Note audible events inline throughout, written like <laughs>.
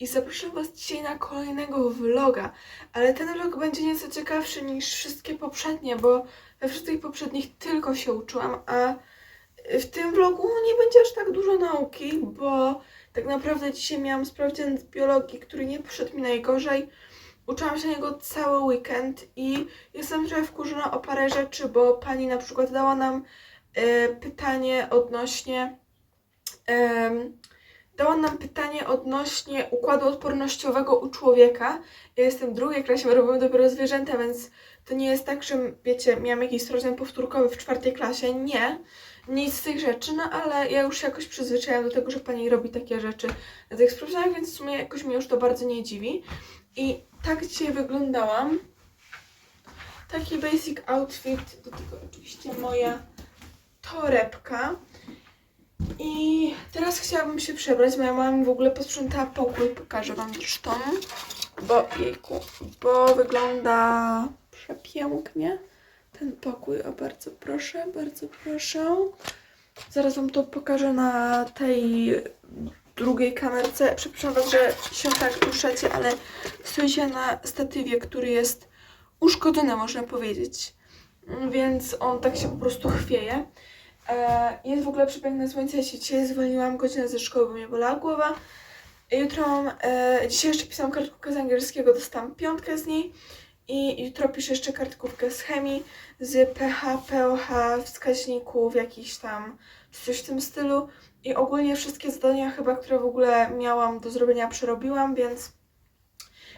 i zapraszam Was dzisiaj na kolejnego vloga, ale ten vlog będzie nieco ciekawszy niż wszystkie poprzednie, bo we wszystkich poprzednich tylko się uczyłam, a w tym vlogu nie będzie aż tak dużo nauki, bo tak naprawdę dzisiaj miałam sprawdzian z biologii, który nie poszedł mi najgorzej. Uczyłam się niego cały weekend i jestem trochę wkurzona o parę rzeczy, bo pani na przykład dała nam e, pytanie odnośnie em, dała nam pytanie odnośnie układu odpornościowego u człowieka. Ja jestem w drugiej klasie, my robimy dopiero zwierzęta, więc to nie jest tak, że wiecie, miałam jakiś sprawdzian powtórkowy w czwartej klasie. Nie, nic z tych rzeczy, no ale ja już się jakoś przyzwyczaiłam do tego, że pani robi takie rzeczy na tych sprawdzianach, więc w sumie jakoś mnie już to bardzo nie dziwi. I tak dzisiaj wyglądałam. Taki basic outfit, do tego oczywiście moja torebka. I teraz chciałabym się przebrać. Moja mama w ogóle posprzątała pokój. Pokażę Wam zresztą. Bo, jejku, bo wygląda przepięknie ten pokój. O, bardzo proszę, bardzo proszę. Zaraz Wam to pokażę na tej drugiej kamerce. Przepraszam Was, że się tak ruszacie, ale stoicie na statywie, który jest uszkodzony, można powiedzieć. Więc on tak się po prostu chwieje. E, Jest w ogóle przepiękne słońce. Ja się dzisiaj zwolniłam godzinę ze szkoły, bo mnie bolała głowa. Jutro e, dzisiaj jeszcze pisałam kartkówkę z angielskiego, dostałam piątkę z niej. I jutro piszę jeszcze kartkówkę z chemii, z pH, POH, wskaźników, jakichś tam, coś w tym stylu. I ogólnie wszystkie zadania chyba, które w ogóle miałam do zrobienia, przerobiłam, więc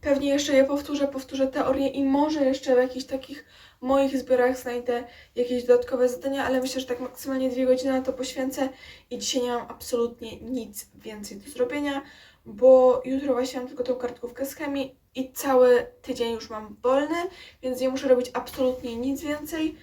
pewnie jeszcze je powtórzę, powtórzę teorię i może jeszcze w jakichś takich moich zbiorach znajdę jakieś dodatkowe zadania, ale myślę, że tak maksymalnie dwie godziny na to poświęcę i dzisiaj nie mam absolutnie nic więcej do zrobienia, bo jutro właśnie mam tylko tą kartkówkę z chemii i cały tydzień już mam wolny, więc nie muszę robić absolutnie nic więcej.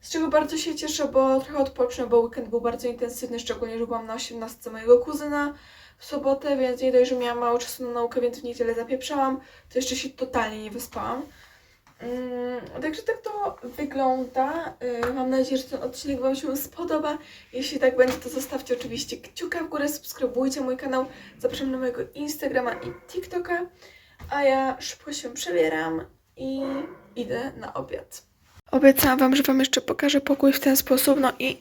Z czego bardzo się cieszę, bo trochę odpocznę, bo weekend był bardzo intensywny, szczególnie, że byłam na 18 mojego kuzyna sobotę, więc nie dość, że miałam mało czasu na naukę, więc w niedzielę zapieprzałam, to jeszcze się totalnie nie wyspałam. Mm, także tak to wygląda. Yy, mam nadzieję, że ten odcinek Wam się spodoba. Jeśli tak będzie, to zostawcie oczywiście kciuka w górę, subskrybujcie mój kanał. Zapraszam na mojego Instagrama i TikToka. A ja szybko się przebieram i idę na obiad. Obiecałam Wam, że Wam jeszcze pokażę pokój w ten sposób. No i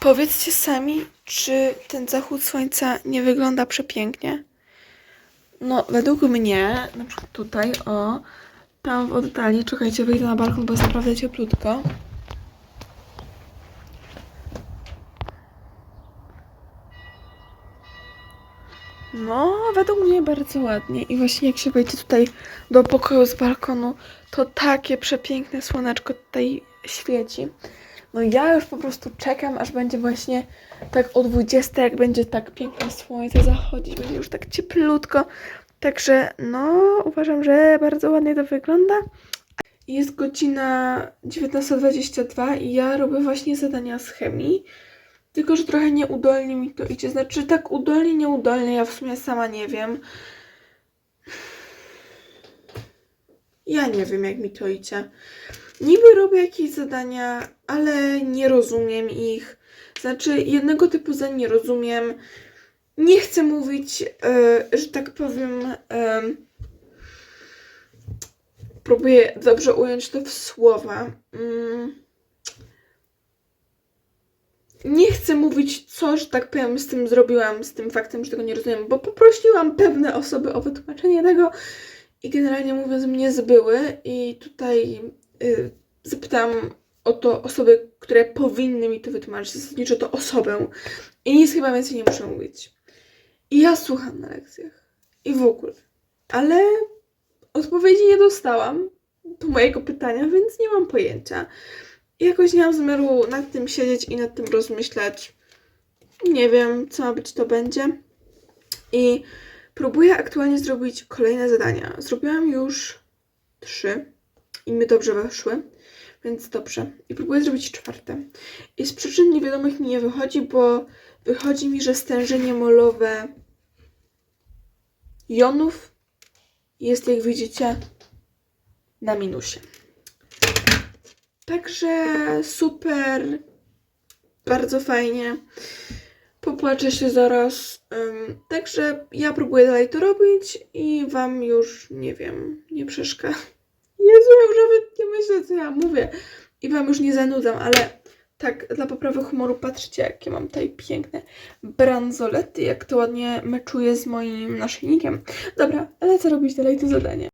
powiedzcie sami, czy ten zachód słońca nie wygląda przepięknie. No, według mnie, na przykład tutaj, o, tam w oddali, czekajcie, wyjdę na balkon, bo jest naprawdę cieplutko. No, według mnie bardzo ładnie. I właśnie jak się wejdzie tutaj do pokoju z balkonu, to takie przepiękne słoneczko tutaj świeci. No ja już po prostu czekam, aż będzie właśnie tak o 20, jak będzie tak piękne słońce zachodzić, będzie już tak cieplutko. Także no, uważam, że bardzo ładnie to wygląda. Jest godzina 19.22 i ja robię właśnie zadania z chemii. Tylko, że trochę nieudolnie mi to idzie. Znaczy, tak udolnie, nieudolnie, ja w sumie sama nie wiem. Ja nie wiem, jak mi to idzie. Niby robię jakieś zadania, ale nie rozumiem ich. Znaczy, jednego typu zadań nie rozumiem. Nie chcę mówić, e, że tak powiem. E, próbuję dobrze ująć to w słowa. Mm. Nie chcę mówić, co, że tak powiem, z tym zrobiłam, z tym faktem, że tego nie rozumiem, bo poprosiłam pewne osoby o wytłumaczenie tego i generalnie mówiąc mnie zbyły i tutaj y, zapytałam o to osoby, które powinny mi to wytłumaczyć, zasadniczo to osobę i nic chyba więcej nie muszę mówić. I ja słucham na lekcjach i w ogóle, ale odpowiedzi nie dostałam do mojego pytania, więc nie mam pojęcia. Jakoś nie mam zamiaru nad tym siedzieć i nad tym rozmyślać. Nie wiem, co ma być, to będzie. I próbuję aktualnie zrobić kolejne zadania. Zrobiłam już trzy i mi dobrze weszły, więc dobrze. I próbuję zrobić czwarte. I z przyczyn niewiadomych mi nie wychodzi, bo wychodzi mi, że stężenie molowe jonów jest, jak widzicie, na minusie. Także super, bardzo fajnie. popłaczę się zaraz. Także ja próbuję dalej to robić i wam już, nie wiem, nie przeszkadzam. <laughs> Jezu, ja już nawet nie myślę, co ja mówię. I wam już nie zanudzam, ale tak, dla poprawy humoru patrzcie, jakie mam tutaj piękne bransolety, jak to ładnie meczuje z moim naszyjnikiem. Dobra, ale co robić dalej to zadanie.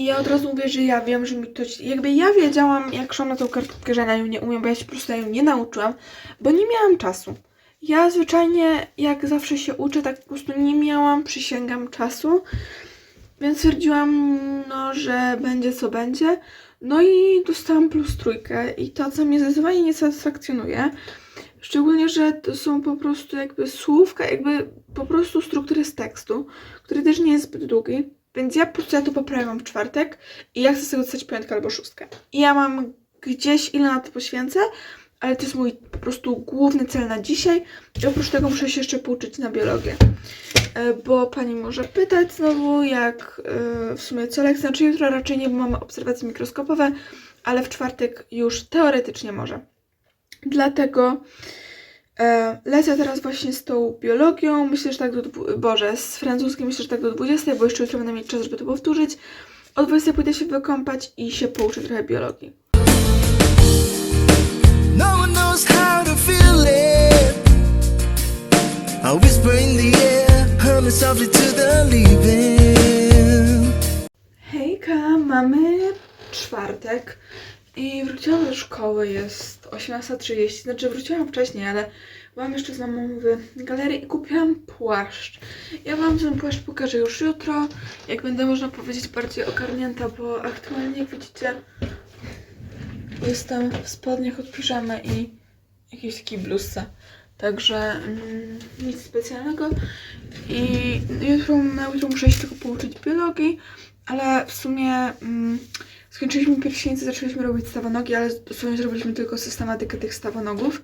I ja od razu mówię, że ja wiem, że mi to. Jakby ja wiedziałam, jak szłam na tą kartkę, że na nią nie umiem, bo ja się po prostu na nią nie nauczyłam, bo nie miałam czasu. Ja zwyczajnie, jak zawsze się uczę, tak po prostu nie miałam, przysięgam, czasu. Więc stwierdziłam, no, że będzie co będzie. No i dostałam plus trójkę i to, co mnie zdecydowanie nie satysfakcjonuje, szczególnie, że to są po prostu jakby słówka, jakby po prostu struktury z tekstu, który też nie jest zbyt długi. Więc ja po prostu ja to poprawiam w czwartek i ja chcę tego dostać piątkę albo szóstkę. I ja mam gdzieś ile na to poświęcę, ale to jest mój po prostu główny cel na dzisiaj. I oprócz tego muszę się jeszcze pouczyć na biologię. E, Bo pani może pytać znowu, jak e, w sumie co lekcja, znaczy jutro raczej nie, bo mamy obserwacje mikroskopowe, ale w czwartek już teoretycznie może. Dlatego lecę teraz właśnie z tą biologią. Myślę, że tak do. Boże, z francuskim myślę, że tak do 20, bo jeszcze jutro będę mieć czas, żeby to powtórzyć. O 20 pójdę się wykąpać i się pouczę trochę biologii. No one knows how to feel it. I whisper in the air, humming softly to the leaving. Hejka, mamy czwartek i wróciłam do szkoły, jest 18.30, znaczy wróciłam wcześniej, ale byłam jeszcze z mamą w galerii i kupiłam płaszcz. Ja wam ten płaszcz pokażę już jutro, jak będę, można powiedzieć, bardziej ogarnięta, bo aktualnie, jak widzicie, jestem w spodniach od piżamy i jakiejś takiej bluzce. Także mm, nic specjalnego. I jutro, na jutro muszę się tylko pouczyć biologii, ale w sumie mm, skończyliśmy pierścienice, zaczęliśmy robić stawonogi, ale dosłownie zrobiliśmy tylko systematykę tych stawonogów.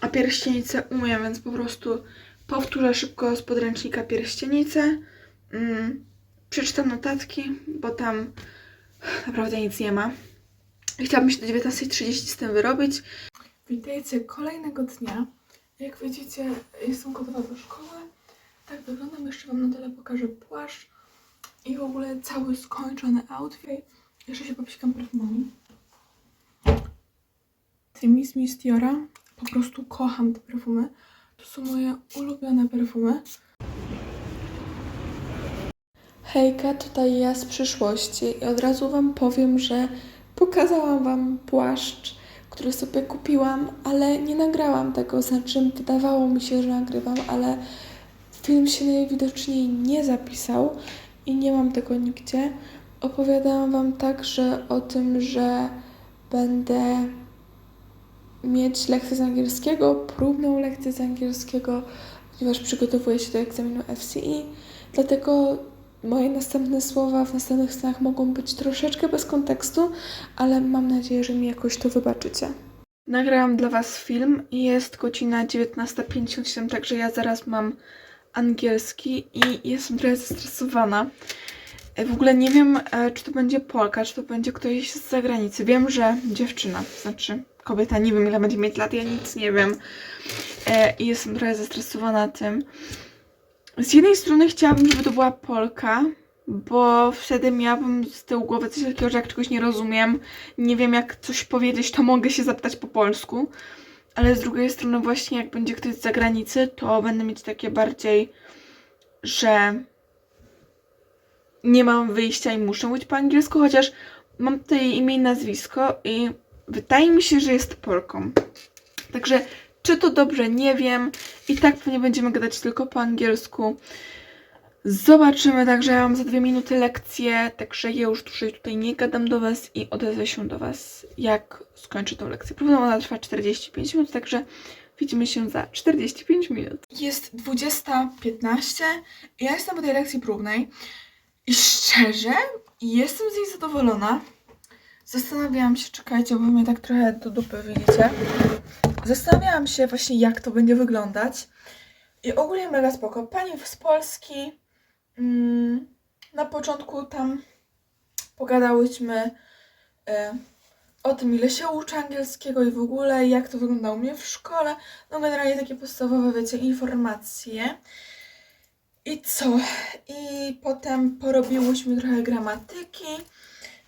A pierścienice umiem, więc po prostu powtórzę szybko z podręcznika pierścienice. Mm, przeczytam notatki, bo tam naprawdę nic nie ma. Chciałabym się do 19.30 z tym wyrobić. Witajcie kolejnego dnia. Jak widzicie, jestem gotowa do szkoły. Tak wyglądam. Jeszcze Wam na dole pokażę płaszcz i w ogóle cały skończony outfit. Jeszcze się popsikam perfumami. Tymi z Miss Diora. Po prostu kocham te perfumy. To są moje ulubione perfumy. Hejka, tutaj ja z przyszłości i od razu Wam powiem, że pokazałam Wam płaszcz, który sobie kupiłam, ale nie nagrałam tego, znaczy wydawało mi się, że nagrywam, ale film się najwidoczniej nie zapisał i nie mam tego nigdzie. Opowiadałam Wam także o tym, że będę mieć lekcję z angielskiego, próbną lekcję z angielskiego, ponieważ przygotowuję się do egzaminu FCE. Dlatego moje następne słowa w następnych scenach mogą być troszeczkę bez kontekstu, ale mam nadzieję, że mi jakoś to wybaczycie. Nagrałam dla Was film jest godzina 19.57, także ja zaraz mam angielski i jestem trochę zestresowana. E, W ogóle nie wiem, e, czy to będzie Polka, czy to będzie ktoś z zagranicy. Wiem, że dziewczyna, znaczy kobieta, nie wiem ile będzie mieć lat, ja nic nie wiem. E, I jestem trochę zestresowana tym. Z jednej strony chciałabym, żeby to była Polka, bo wtedy miałabym z tyłu głowy coś takiego, że jak czegoś nie rozumiem, nie wiem jak coś powiedzieć, to mogę się zapytać po polsku. Ale z drugiej strony właśnie jak będzie ktoś z zagranicy, to będę mieć takie bardziej, że nie mam wyjścia i muszę mówić po angielsku, chociaż mam tutaj imię i nazwisko i wydaje mi się, że jest Polką. Także czy to dobrze, nie wiem. I tak pewnie będziemy gadać tylko po angielsku. Zobaczymy, także ja mam za dwie minuty lekcję, także ja już dłużej tutaj nie gadam do Was i odezwę się do Was, jak skończę tą lekcję. Prawda, ona trwa 45 minut, także widzimy się za 45 minut. Jest 20.15 i ja jestem po tej lekcji próbnej i szczerze jestem z niej zadowolona. Zastanawiałam się, czekajcie, bo mnie tak trochę do dupy, widzicie? Zastanawiałam się właśnie, jak to będzie wyglądać. I ogólnie mega spoko. Pani z Polski mm, na początku tam pogadałyśmy e, o tym, ile się uczy angielskiego i w ogóle, jak to wyglądało u mnie w szkole. No generalnie takie podstawowe, wiecie, informacje. I co? I potem porobiłyśmy trochę gramatyki.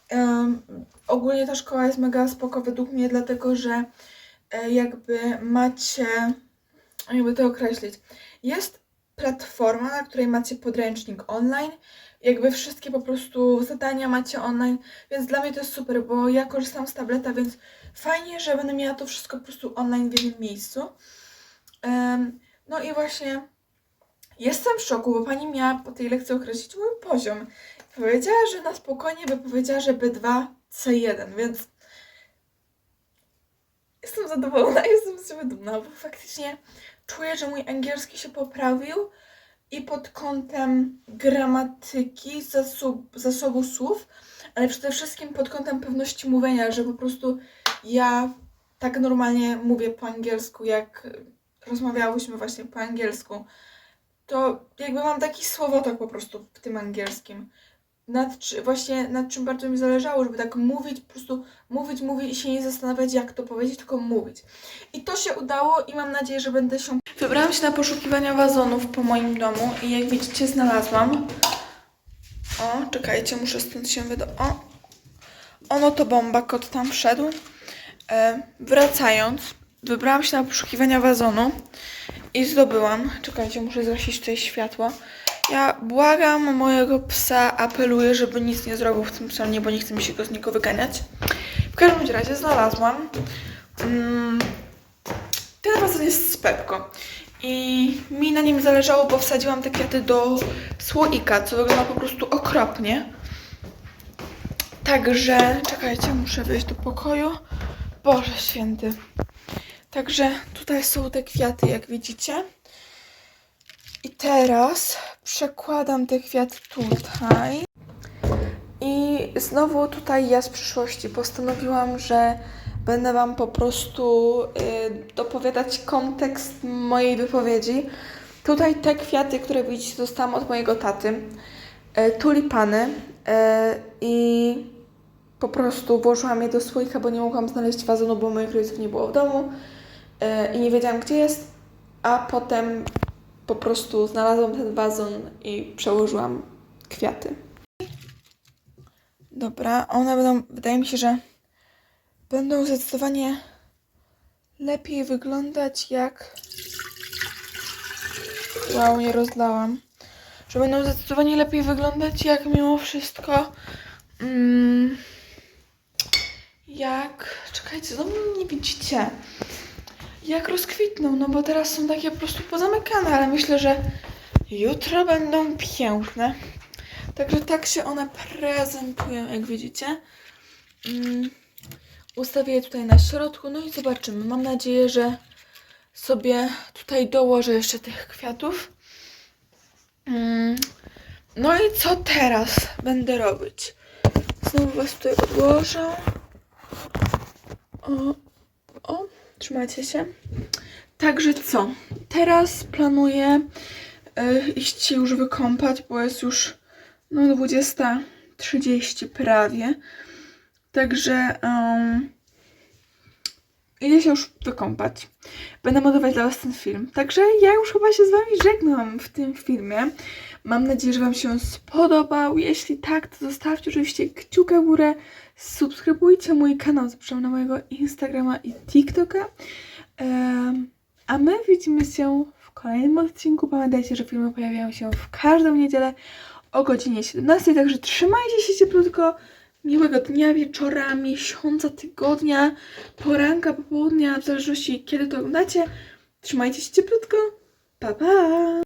Em, ogólnie ta szkoła jest mega spoko według mnie, dlatego że e, jakby macie, jakby to określić, jest platforma, na której macie podręcznik online, jakby wszystkie po prostu zadania macie online, więc dla mnie to jest super, bo ja korzystam z tableta, więc fajnie, że będę miała to wszystko po prostu online w jednym miejscu. Em, no i właśnie jestem w szoku, bo pani miała po tej lekcji określić mój poziom. Powiedziała, że na spokojnie by powiedziała, że B2, C1, więc jestem zadowolona, <laughs> jestem z siebie dumna, bo faktycznie czuję, że mój angielski się poprawił i pod kątem gramatyki, zasób, zasobu słów, ale przede wszystkim pod kątem pewności mówienia, że po prostu ja tak normalnie mówię po angielsku, jak rozmawiałyśmy właśnie po angielsku, to jakby mam taki słowotok po prostu w tym angielskim. Nad, czy, właśnie nad czym bardzo mi zależało, żeby tak mówić, po prostu mówić, mówić i się nie zastanawiać, jak to powiedzieć, tylko mówić. I to się udało i mam nadzieję, że będę się... Wybrałam się na poszukiwania wazonów po moim domu i jak widzicie znalazłam. O, czekajcie, muszę stąd się wydo... O! Ono to bomba, kot tam wszedł. E, wracając, wybrałam się na poszukiwania wazonu i zdobyłam. Czekajcie, muszę zgasić tutaj światło. Ja błagam mojego psa, apeluję, żeby nic nie zrobił w tym salonie, bo nie chcę mi się go z niego wyganiać. W każdym razie znalazłam. Mm, ten wazon jest z Pepko. I mi na nim zależało, bo wsadziłam te kwiaty do słoika, co wygląda po prostu okropnie. Także, czekajcie, muszę wyjść do pokoju. Boże święty. Także tutaj są te kwiaty, jak widzicie. I teraz przekładam te kwiaty tutaj. I znowu tutaj ja z przyszłości postanowiłam, że będę Wam po prostu y, dopowiadać kontekst mojej wypowiedzi. Tutaj te kwiaty, które widzicie, dostałam od mojego taty. Y, tulipany. Y, I po prostu włożyłam je do słoika, bo nie mogłam znaleźć wazonu, bo moich rodziców nie było w domu. Y, I nie wiedziałam, gdzie jest. A potem po prostu znalazłam ten wazon i przełożyłam kwiaty. Dobra, one będą, wydaje mi się, że będą zdecydowanie lepiej wyglądać jak... Wow, nie rozlałam. Że będą zdecydowanie lepiej wyglądać jak mimo wszystko... Mm, jak... Czekajcie, no nie widzicie. Jak rozkwitną, no bo teraz są takie po prostu pozamykane, ale myślę, że jutro będą piękne. Także tak się one prezentują, jak widzicie. Mm, ustawię je tutaj na środku, no i zobaczymy. Mam nadzieję, że sobie tutaj dołożę jeszcze tych kwiatów. Mm, no i co teraz będę robić? Znowu was tutaj odłożę. O, o, trzymajcie się. Także co? Teraz planuję y, iść się już wykąpać, bo jest już no 20.30 prawie. Także um, idę się już wykąpać. Będę modować dla Was ten film. Także ja już chyba się z Wami żegnam w tym filmie. Mam nadzieję, że Wam się spodobał. Jeśli tak, to zostawcie oczywiście kciuka w górę. Subskrybujcie mój kanał. Zapraszam na mojego Instagrama i TikToka. A my widzimy się w kolejnym odcinku. Pamiętajcie, że filmy pojawiają się w każdą niedzielę o godzinie 17. Także trzymajcie się cieplutko. Miłego dnia, wieczora, miesiąca, tygodnia, poranka, popołudnia, w zależności kiedy to oglądacie. Trzymajcie się cieplutko. Pa, pa!